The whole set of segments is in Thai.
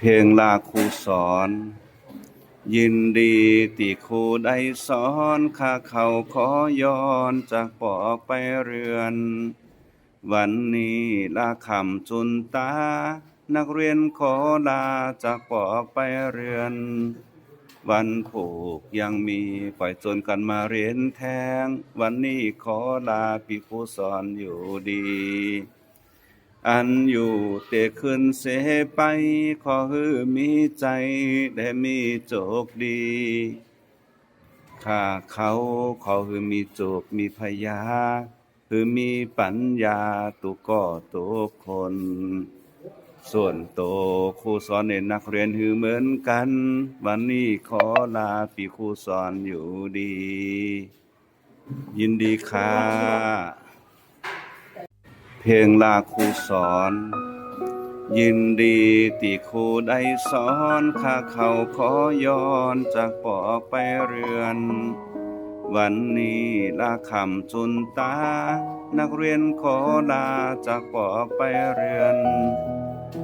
เพลงลาครูสอน ยินดีที่ครูได้สอนข้าเขาขอย้อนจากปอไปเรือน วันนี้ลาคำจุนตา นักเรียนขอลาจากปอไปเรือน วันผูกยังมีปล่อยจนกันมาเรียนแทง วันนี้ขอลาพี่ครูสอนอยู่ดี อันอยู่เตขึ้นเสไป ขอฮือมีใจได้มีโจกดีข้าเขาขอฮือมีโจกมีพยาคือมีปัญญาตุก็ตุกคน ส่วนโตครูสอนในนักเรียนฮือเหมือนกัน วันนี้ขอลาพี่ครูสอนอยู่ดี ยินดีค่ะ เพลงลาครูสอน ยินดีที่ครูได้สอนข้าเขาขอย้อนจากปอไปเรือน วันนี้ลาคำจุนตา นักเรียนขอลาจากปอไปเรือน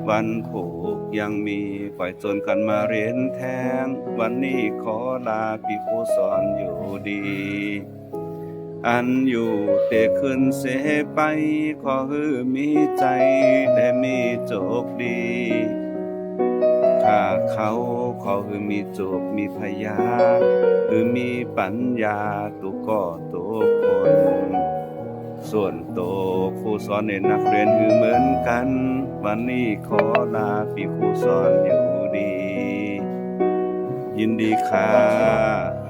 วันผูกยังมีปล่อยจนกันมาเรียนแทง วันนี้ขอลาพี่ครูสอนอยู่ดี อันอยู่เตขึ้นเสไป ขอฮือมีใจได้มีโจกดีข้าเขาขอฮือมีโจกมีพยาคือมีปัญญาตุก็ตุกคน ส่วนโตครูสอนในนักเรียนคือเหมือนกัน วันนี้ขอลาพี่ครูสอนอยู่ดี ยินดีค่ะ